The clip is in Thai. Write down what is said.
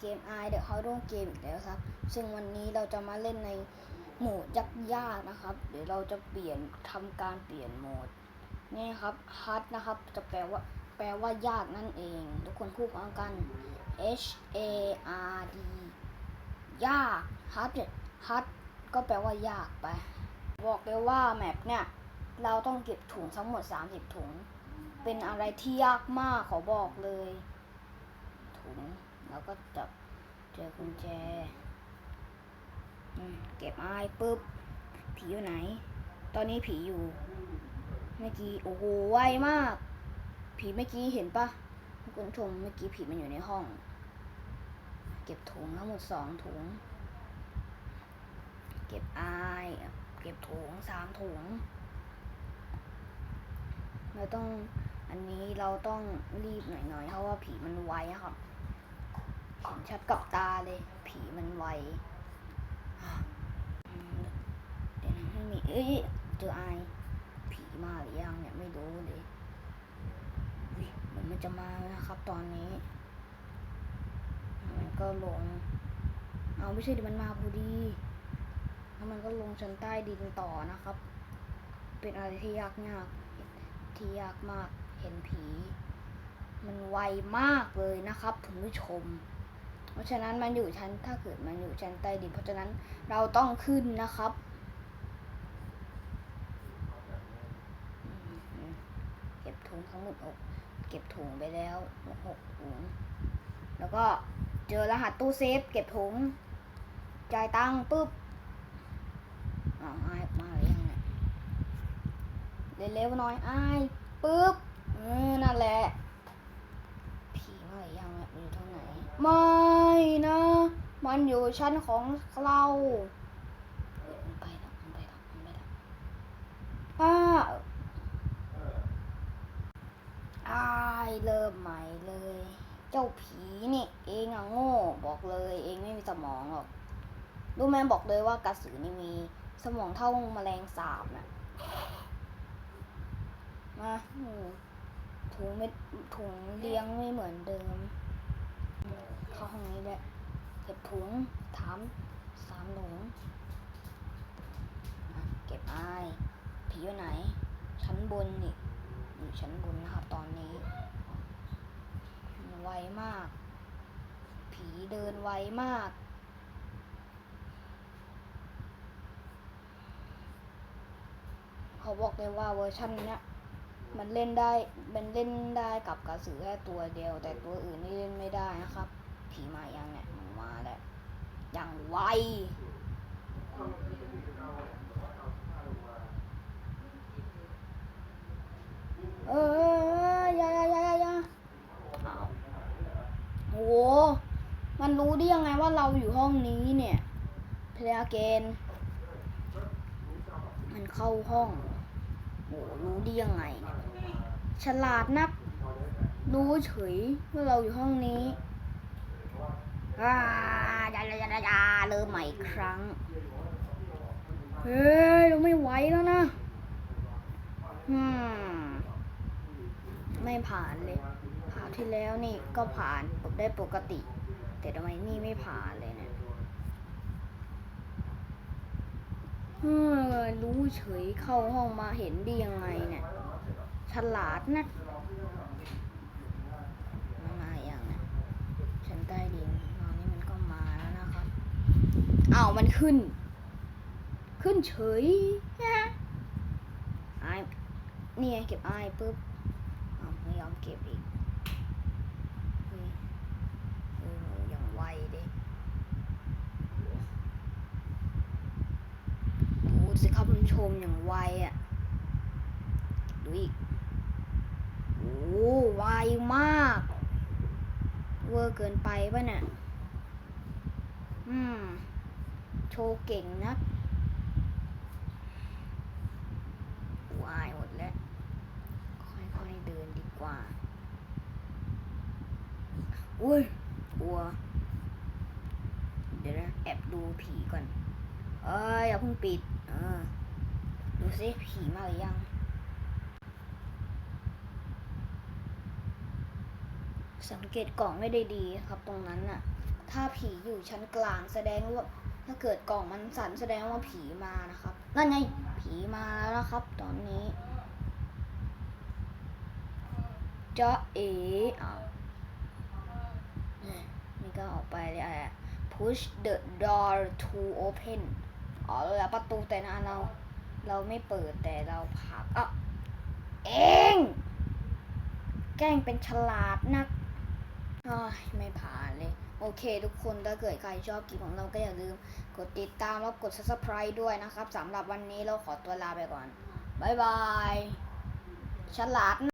เกม i The Horror Game อีกแล้วครับ ซึ่งวันนี้เราจะมาเล่นในโหมดยักยากนะครับ เดี๋ยวเราจะเปลี่ยนทำการเปลี่ยนโหมด นี่ครับ hard นะครับ จะแปลว่า แปลว่ายากนั่นเอง ทุกคนพูดพร้อมกัน H A R D ยาก hard เนี่ย hard ก็แปลว่ายากไป บอกเลยว่าแมปเนี่ย เราต้องเก็บถุงทั้งหมด 30 ถุง เป็นอะไรที่ยากมากขอบอกเลยถุง แล้วก็จับเจอกุญแจเก็บไม้ปุ๊บ ผีอยู่ไหน ตอนนี้ผีอยู่ เมื่อกี้ โอ้โห ไวมาก ผีเมื่อกี้เห็นปะคุณชมเมื่อกี้ผีมันอยู่ในห้อง เก็บถุงทั้งหมดสองถุง เก็บอายเก็บถุงสามถุง เราต้องอันนี้เราต้องรีบหน่อยๆ เพราะว่าผีมันไวอะครับ ชัดกับตาเลย ผีมันไวเดี๋ยวนะไม่มีเอ้ยเจอไอผีมาหรือยังเนี่ยไม่รู้เลยเหมือนมันจะมานะครับ ตอนนี้ มันก็ลง เอาไม่ใช่ดิมันมาพอดีแล้วมันก็ลงชั้นใต้ดินต่อนะครับ เป็นอะไรที่ยากยากที่ยากมากเห็นผี มันไวมากเลยนะครับคุณผู้ชม เพราะฉะนั้นมันอยู่ชั้นถ้าเกิดมันอยู่ชั้นใต้ดิน เพราะฉะนั้นเราต้องขึ้นนะครับเก็บถุงทั้งหมดอกเก็บถุงไปแล้วหกถุงแล้วก็เจอรหัสตู้เซฟ เก็บถุงจ่ายตังค์ปุ๊บอ้าวมามาหรือยังเนี่ยเร็วๆหน่อยอ้ายปึ๊บเออนั่นแหละ ผีมาหรือยังเนี่ยมันอยู่ตรงไหน ไม่นะ มันอยู่ชั้นของเราไปแล้วไปแล้วไปแล้วอ้าอ้ายเริ่มใหม่เลย เจ้าผีนี่ เองอะโง่ บอกเลย เองไม่มีสมองหรอกรู้ไหมบอกเลยว่ากระสือนี่มีสมองเท่าแมลงสาบน่ะมาถุงไม่ถุงเลี้ยงไม่เหมือนเดิมอืมเข้าห้องนี้แหละเก็บ ถุงถามสามหนูอะเก็บไอายผีอยู่ไหน ชั้นบนนี่อยู่ชั้นบนนะครับตอนนี้ไวมาก ผีเดินไวมากเขาบอกเลยว่าเวอร์ชันเนี้ยมันเล่นได้มันเล่นได้กับกระสือแค่ตัวเดียว แต่ตัวอื่นนี่เล่นไม่ได้นะครับ ผีมายังเนี่ยมันมาแล้วอย่าง ไวเอออย่าอย่าอย่าอย่าอย่าอ้าวโหมันรู้ได้ยังไงว่าเราอยู่ห้องนี้เนี่ย เพลเกนมันเข้าห้องโหรู้ได้ยังไงเนี่ยฉลาดนัก รู้เฉยว่าเราอยู่ห้องนี้ อ่ายายายายาเริ่มใหม่อีกครั้ง เฮ้ย เราไม่ไหวแล้วนะอืมไม่ผ่านเลยผ่านที่แล้วนี่ก็ผ่านได้ปกติ แต่ทำไมนี่ไม่ผ่านเลยเนี่ยเฮ้ยรู้เฉยเข้าห้องมาเห็นได้ยังไงเนี่ยฉลาดนะมันมาอย่างเนี่ยชั้นใต้ดินตอนนี้มันก็มาแล้วนะครับ อ้าวมันขึ้น ขึ้นเฉยนะไอ้นี่ไงเก็บไอ้ปุ๊บอ้าวไม่ยอมเก็บอีกอย่างไวเด้ดูสิครับคุณผู้ชมอย่างไวอะดูอีกโอ้ไวมากเวอร์เกินไปป่ะเนี่ย อืม โชว์เก่งนะวายหมดแล้ว ค่อยๆเดินดีกว่า อุ้ยกลัว เดี๋ยวนะ แอบดูผีก่อน เอ้ยอย่าเพิ่งปิด เออ ดูสิผีมาหรือยังสังเกตกล่องไม่ได้ดีครับตรงนั้นน่ะ ถ้าผีอยู่ชั้นกลางแสดงว่า ถ้าเกิดกล่องมันสั่นแสดงว่าผีมานะครับ นั่นไงผีมาแล้วนะครับ ตอนนี้จะเอ๋อานี่ก็ออกไปเลยอะ push the door to open อ๋อแล้วประตูแต่นะเรา เราไม่เปิดแต่เราผักอะเองแกล้งเป็นฉลาดนักอ้ายไม่ผ่านเลย โอเค ทุกคนถ้าเกิดใครชอบคลิปของเราก็อย่าลืม กดติดตามแล้วกด subscribe ด้วยนะครับสำหรับวันนี้เราขอตัวลาไปก่อน บ๊ายบายฉลาดนะ